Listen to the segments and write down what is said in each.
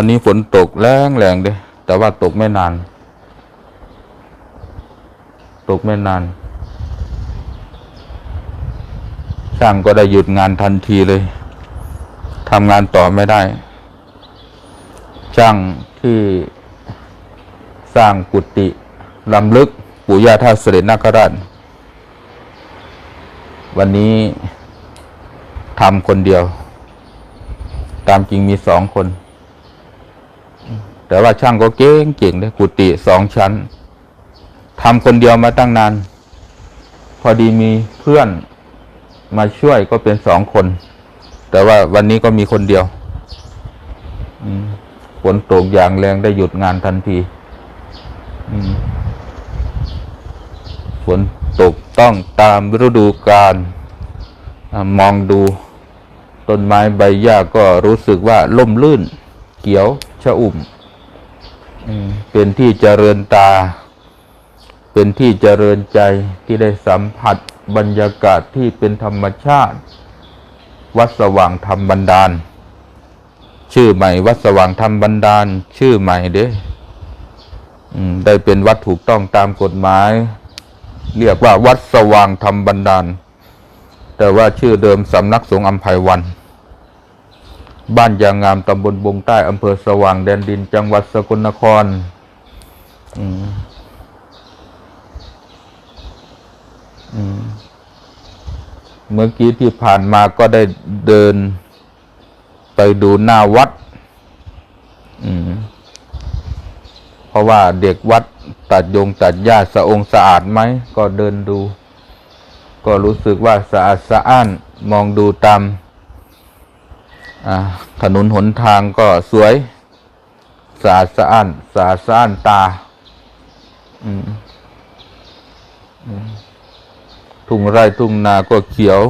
วันนี้ฝนตกแรงแรงเด้แต่ว่าตกไม่นาน ตกไม่นาน ช่างก็ได้หยุดงานทันทีเลยทำงานต่อไม่ได้ ช่างที่สร้างกุฏิลำลึกปู่ย่าท่าเสด็จนาคราชวันนี้ทำคนเดียว ตามจริงมีสองคน แต่ว่าช่างก็เก่งเก่งเลยกุฏิสองชั้นทำคนเดียวมาตั้งนาน พอดีมีเพื่อนมาช่วยก็เป็นสองคน แต่ว่าวันนี้ก็มีคนเดียวฝนตกอย่างแรงได้หยุดงานทันทีฝนตกต้องตามฤดูกาลมองดูต้นไม้ใบหญ้าก็รู้สึกว่าล่มลื่น เขียวชะอุ่ม เป็นที่เจริญตา เป็นที่เจริญใจที่ได้สัมผัสบรรยากาศที่เป็นธรรมชาติ วัดสว่างธรรมบันดาล ชื่อใหม่วัดสว่างธรรมบันดาล ชื่อใหม่เด้อได้เป็นวัดถูกต้องตามกฎหมาย เรียกว่าวัดสว่างธรรมบันดาล แต่ว่าชื่อเดิมสำนักสงฆ์อัมภัยวัน บ้านยางงามตำบลบงใต้อำเภอสว่างแดนดิน จังหวัดสกลนครอืมอืมเมื่อกี้ที่ผ่านมาก็ได้เดินไปดูหน้าวัด อืม เพราะว่าเด็กวัดตัดยงตัดหญ้าสะองสะอาดไหม ก็เดินดู ก็รู้สึกว่าสะอาดสะอ้าน มองดูตาม ถนนหนทางก็สวย สะอาดสะอ้าน สะอาดสะอ้านตาทุ่งไร่ทุ่งนาก็เขียว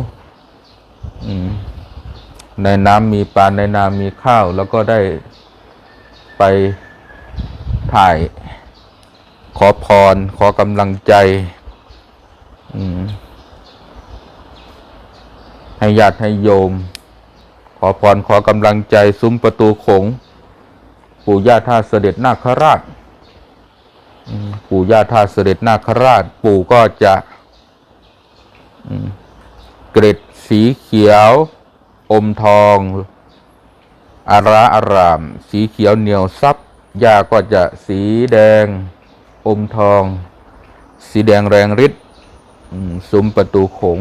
ในน้ำมีปลาในนามีข้าว แล้วก็ได้ไปถ่าย ขอพร ขอกำลังใจให้ญาติให้โยม ขอพรขอกำลังใจซุ้มประตูโขง ปู่ย่าท่าเสด็จนาคราช ปู่ย่าท่าเสด็จนาคราช ปู่ก็จะเกร็ดสีเขียว อมทอง อาราอาราม สีเขียวเหนียวซับย่าก็จะสีแดง อมทอง สีแดงแรงฤทธิ์ซุ้มประตูโขง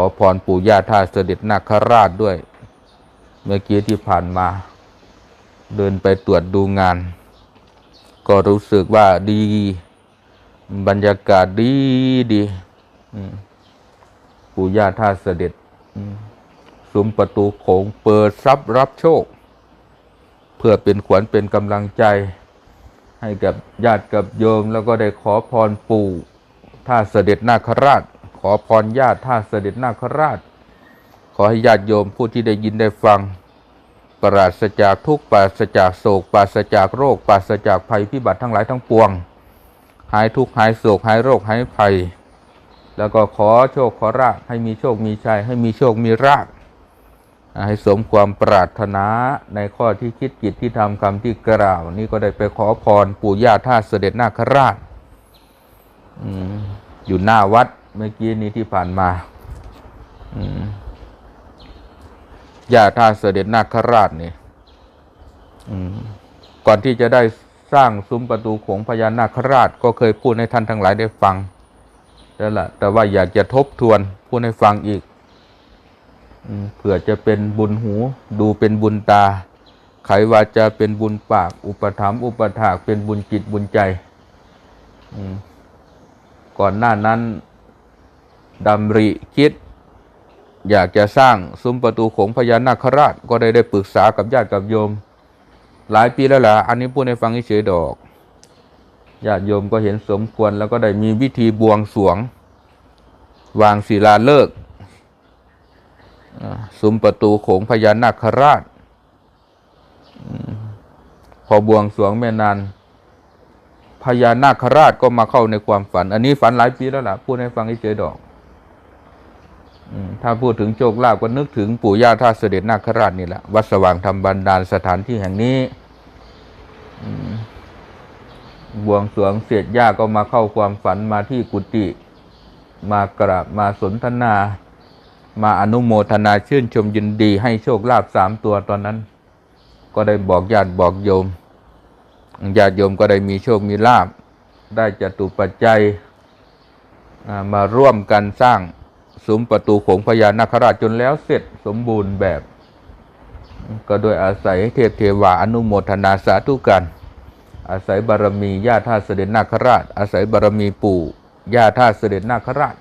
อพรปู่ย่าท่าเสด็จนาคราชด้วย เมื่อกี้ที่ผ่านมา เดินไปตรวจดูงาน ก็รู้สึกว่าดี บรรยากาศดีดีปู่ย่าท่าเสด็จอืมซุ้มประตูโขงเปิดทรัพย์รับโชค เพื่อเป็นขวัญเป็นกำลังใจ ให้กับญาติกับโยมแล้วก็ได้ขอพรปู่ท่าเสด็จนาคราช อพรญาติท่าเสด็จนาคราช ขอให้ญาติโยมผู้ที่ได้ยินได้ฟัง ปราศจากทุกข์ปราศจากโศกปราศจากโรคปราศจากภัยพิบัติทั้งหลายทั้งปวง หายทุกข์หายโศกหายโรคหายภัย แล้วก็ขอโชคขอราบให้มีโชคมีชัยให้มีโชคมีราบให้สมความปรารถนาในข้อที่คิดกิจที่ทำคำที่กล่าว นี่ก็ได้ไปขอพรปู่ย่าท่าเสด็จนาคราชอือยู่หน้าวัด เมื่อกี้นี้ที่ผ่านมาอย่าท่าเสด็จนาคราชนี่ก่อนที่จะได้สร้างซุ้มประตูของพญานาคราช ก็เคยพูดให้ท่านทั้งหลายได้ฟังแล้วล่ะแต่ว่าอยากจะทบทวนพูดให้ฟังอีกอเผื่อจะเป็นบุญหู ดูเป็นบุญตา ไขว่าจะเป็นบุญปาก อุปถัมภ์อุปถากเป็นบุญจิตบุญใจก่อนหน้านั้น ดำริคิด อยากจะสร้างซุ้มประตูโขงพญานาคราช ก็ได้ได้ปรึกษากับญาติกับโยม หลายปีแล้วล่ะอันนี้พูดให้ฟังเฉยดอกญาติโยมก็เห็นสมควรแล้วก็ได้มีวิธีบวงสรวง วางศิลาฤกษ์ซุ้มประตูโขงพญานาคราช พอบวงสรวงไม่นานพญานาคราชก็มาเข้าในความฝัน อันนี้ฝันหลายปีแล้วล่ะ พูดให้ฟังเฉยดอก ถ้าพูดถึงโชคลาภก็นึกถึงปู่ย่าท่าเสด็จนาคราชนี่แหละวัดสว่างธรรมบันดาลสถานที่แห่งนี้บวงสรวงเสร็จย่าก็มาเข้าความฝันมาที่กุฏิมากราบมาสนทนา มาอนุโมทนาชื่นชมยินดีให้โชคลาภสามตัวตอนนั้น ก็ได้บอกญาติบอกโยมญาติโยมก็ได้มีโชคมีลาภได้จตุปัจจัยมาร่วมกันสร้าง ซุ้มประตูโขงพญานาคราชจนแล้วเสร็จสมบูรณ์แบบ ก็โดยอาศัยเทพเทวาอนุโมทนาสาธุกัน อาศัยบารมีญาติท่าเสด็จนาคราช อาศัยบารมีปู่ย่าท่าเสด็จนาคราช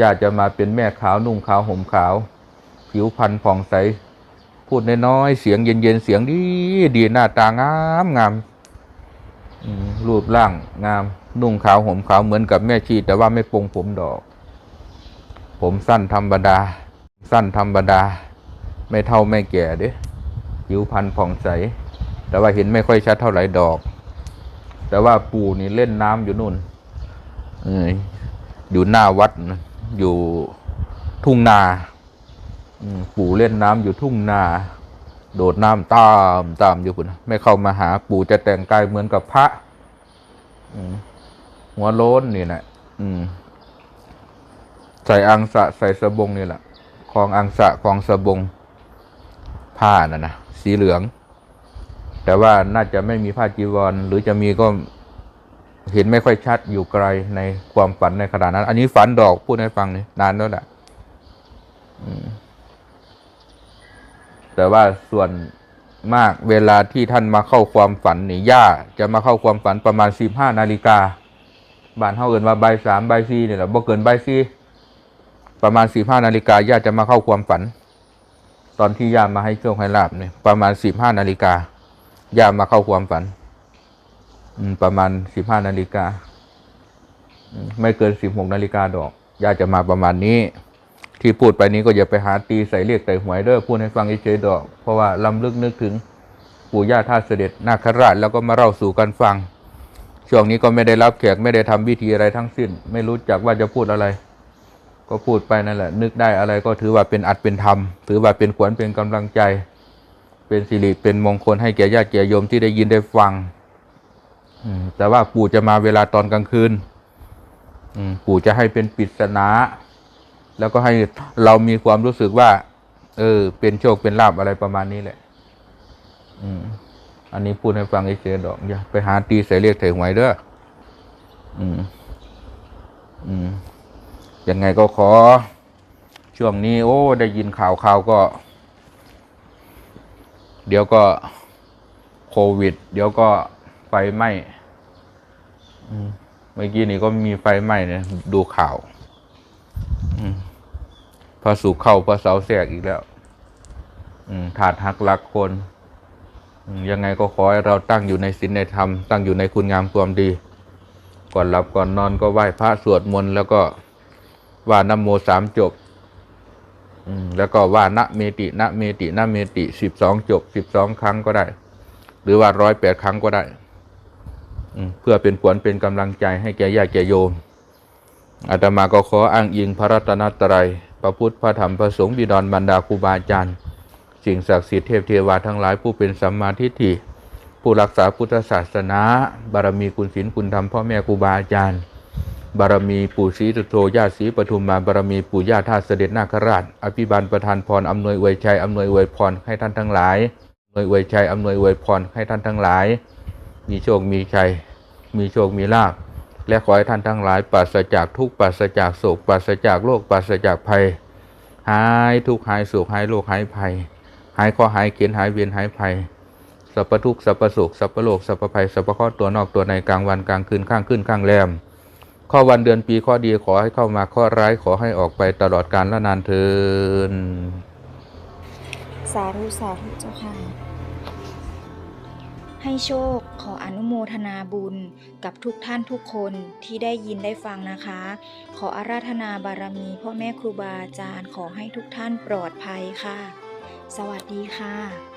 ญาติจะมาเป็นแม่ขาวนุ่งขาวห่มขาว ผิวพรรณผ่องใส พูดน้อยๆเสียงเย็นๆเสียงดีดีหน้าตางามงามอืมรูปร่างงามนุ่งขาวห่มขาวเหมือนกับแม่ชีแต่ว่าไม่ปรงผมดอก ผมสั้นธรรมดา สั้นธรรมดา ไม่เท่าไม่แก่เด้ผิวพรรณผ่องใส แต่ว่าเห็นไม่ค่อยชัดเท่าไหร่ดอก แต่ว่าปู่นี่เล่นน้ำอยู่นู่นอยู่หน้าวัดนะอยู่ทุ่งนาปู่เล่นน้ำอยู่ทุ่งนา โดดน้ำตามตามอยู่พุ่นไม่เข้ามาหา ปู่จะแต่งกายเหมือนกับพระอืหัวโล้นนี่แหละอืม ใส่อังสะใส่สบงนี่แหละคลองอังสะคลองสบงผ้าน่ะนะสีเหลือง แต่ว่าน่าจะไม่มีผ้าจีวร หรือจะมีก็เห็นไม่ค่อยชัดอยู่ไกลในความฝันในขณะนั้น อันนี้ฝันดอกพูดให้ฟังนี่นานแล้วแหละแต่ว่าส่วนมากเวลาที่ท่านมาเข้าความฝันนี่ย่าจะมาเข้าความฝันประมาณสิบห้านาฬิกาบานเฮาเอินว่าใบสามใบสี่เนี่ยแหละบ่เกินใบสี่ ประมาณสิบห้านาฬิกาย่าจะมาเข้าความฝัน ตอนที่ย่ามาให้โชคให้ลาบเนี่ยประมาณสิบห้านาฬิกาย่ามาเข้าความฝัน อืม ประมาณสิบห้านาฬิกาไม่เกินสิบหกนาฬิกาดอกย่าจะมาประมาณนี้ ที่พูดไปนี้ก็อย่าไปหาตีใส่เรียกใส่หวยเด้อพูดให้ฟังเฉยๆดอก เพราะว่าลำลึกนึกถึงปู่ย่าท่าเสด็จนาคราชแล้วก็มาเล่าสู่กันฟัง ช่วงนี้ก็ไม่ได้รับแขกไม่ได้ทำพิธีอะไรทั้งสิ้น ไม่รู้จักว่าจะพูดอะไร ก็พูดไปนั่นแหละ นึกได้อะไรก็ถือว่าเป็นอัดเป็นธรรม ถือว่าเป็นขวัญเป็นกำลังใจ เป็นสิริเป็นมงคลให้แก่ญาติแก่โยมที่ได้ยินได้ฟังอืมแต่ว่าปู่จะมาเวลาตอนกลางคืนอืมปู่จะให้เป็นปริศนา แล้วก็ให้เรามีความรู้สึกว่า เออ เป็นโชคเป็นลาบอะไรประมาณนี้แหละอืมอันนี้พูดให้ฟังเฉยๆดอกอย่าไปหาตีใส่เรียกใส่หวยเด้ออืม อืม ยังไงก็ขอ ช่วงนี้โอ้ ได้ยินข่าวข่าวก็ เดี๋ยวก็โควิด เดี๋ยวก็ไฟไหม้อืมเมื่อกี้นี่ก็มีไฟไหม้เนี่ยดูข่าวอืมพระสุขเข้าพระเสาแสกอีกแล้วอืมถาดหักหลักคนอืมยังไงก็ขอให้เราตั้งอยู่ในศีลในธรรม ตั้งอยู่ในคุณงามความดี ก่อนหลับก่อนนอนก็ไหว้พระสวดมนต์แล้วก็ ว่านโมสามจบแล้วก็ว่านะเมตินะเมตินะเมติสิบสองจบสิบสองครั้งก็ได้ หรือว่าร้อยแปดครั้งก็ได้เพื่อเป็นขวัญเป็นกำลังใจให้แก่ญาติแก่โยมอาตมาก็ขออ้างอิงพระรัตนตรัยพระพุทธพระธรรมพระสงฆ์บิดรบรรดาครูบาอาจารย์สิ่งศักดิ์สิทธิ์เทพเทวาทั้งหลายผู้เป็นสัมมาทิฏฐิผู้รักษาพุทธศาสนา บารมีคุณศีลคุณธรรมพ่อแม่ครูบาอาจารย์ บารมีปู่ศรีสุโธย่าศรีปทุมมาบารมีปู่ย่าท่าเสด็จนาคราช อภิบาลประทานพรอำนวยอวยชัยอำนวยอวยพรให้ท่านทั้งหลายอำนวยอวยชัยอำนวยอวยพรให้ท่านทั้งหลาย มีโชคมีชัย มีโชคมีลาภและขอให้ท่านทั้งหลายปราศจากทุกปราศจากโศกปราศจากโรคปราศจากภัย หายทุกหายโศกหายโรคหายภัย หายข้อหายเขียนหายเวียนหายภัยสัพพทุกสัพพโศกสัพพโลกสัพพภัยสัพพข้อตัวนอกตัวในกลางวันกลางคืนข้างขึ้นข้างแรม ข้อวันเดือนปีข้อดีขอให้เข้ามาข้อร้ายขอให้ออกไปตลอดกาลและนานเทินสาธุสาธุเจ้าค่ะ ให้โชคขออนุโมทนาบุญกับทุกท่านทุกคนที่ได้ยินได้ฟังนะคะ ขออาราธนาบารมีพ่อแม่ครูบาอาจารย์ขอให้ทุกท่านปลอดภัยค่ะ สวัสดีค่ะ